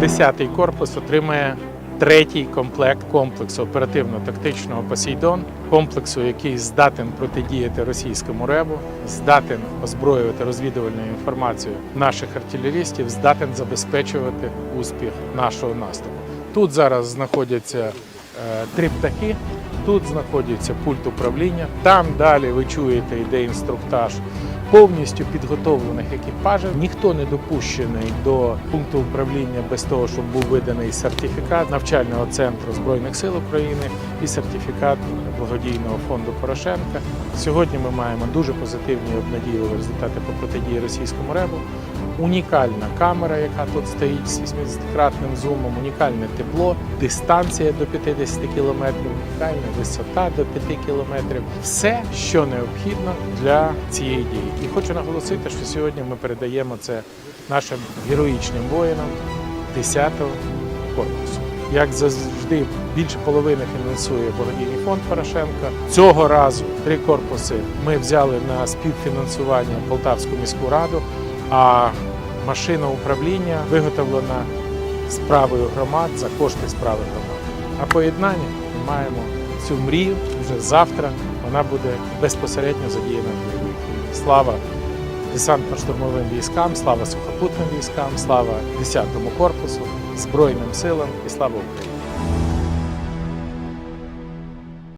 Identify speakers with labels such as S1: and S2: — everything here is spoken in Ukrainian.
S1: 10-й корпус отримає третій комплект комплексу оперативно-тактичного Посейдон, комплексу, який здатен протидіяти російському ребу, здатен озброювати розвідувальною інформацією наших артилерістів, здатен забезпечувати успіх нашого наступу. Тут зараз знаходяться е, три птахи. Тут знаходиться пульт управління. Там далі ви чуєте йде інструктаж повністю підготовлених екіпажів. Ніхто не допущений до пункту управління без того, щоб був виданий сертифікат навчального центру збройних сил України і сертифікат благодійного фонду Порошенка. Сьогодні ми маємо дуже позитивні і обнадійливі результати по протидії російському ребу. Унікальна камера, яка тут стоїть з 80-кратним зумом, унікальне тепло, дистанція до 50 кілометрів, унікальна висота до 5 кілометрів. Все, що необхідно для цієї дії. І хочу наголосити, що сьогодні ми передаємо це нашим героїчним воїнам 10-го корпусу. Як завжди, більше половини фінансує благодійний фонд Порошенка. Цього разу три корпуси ми взяли на співфінансування Полтавську міську раду, а машина управління виготовлена справою громад за кошти справи громад. А поєднання ми маємо цю мрію вже завтра. Вона буде безпосередньо задіяна в бойових. Слава десантно-штурмовим військам, слава сухопутним військам, слава 10-му корпусу, Збройним силам і слава Україні!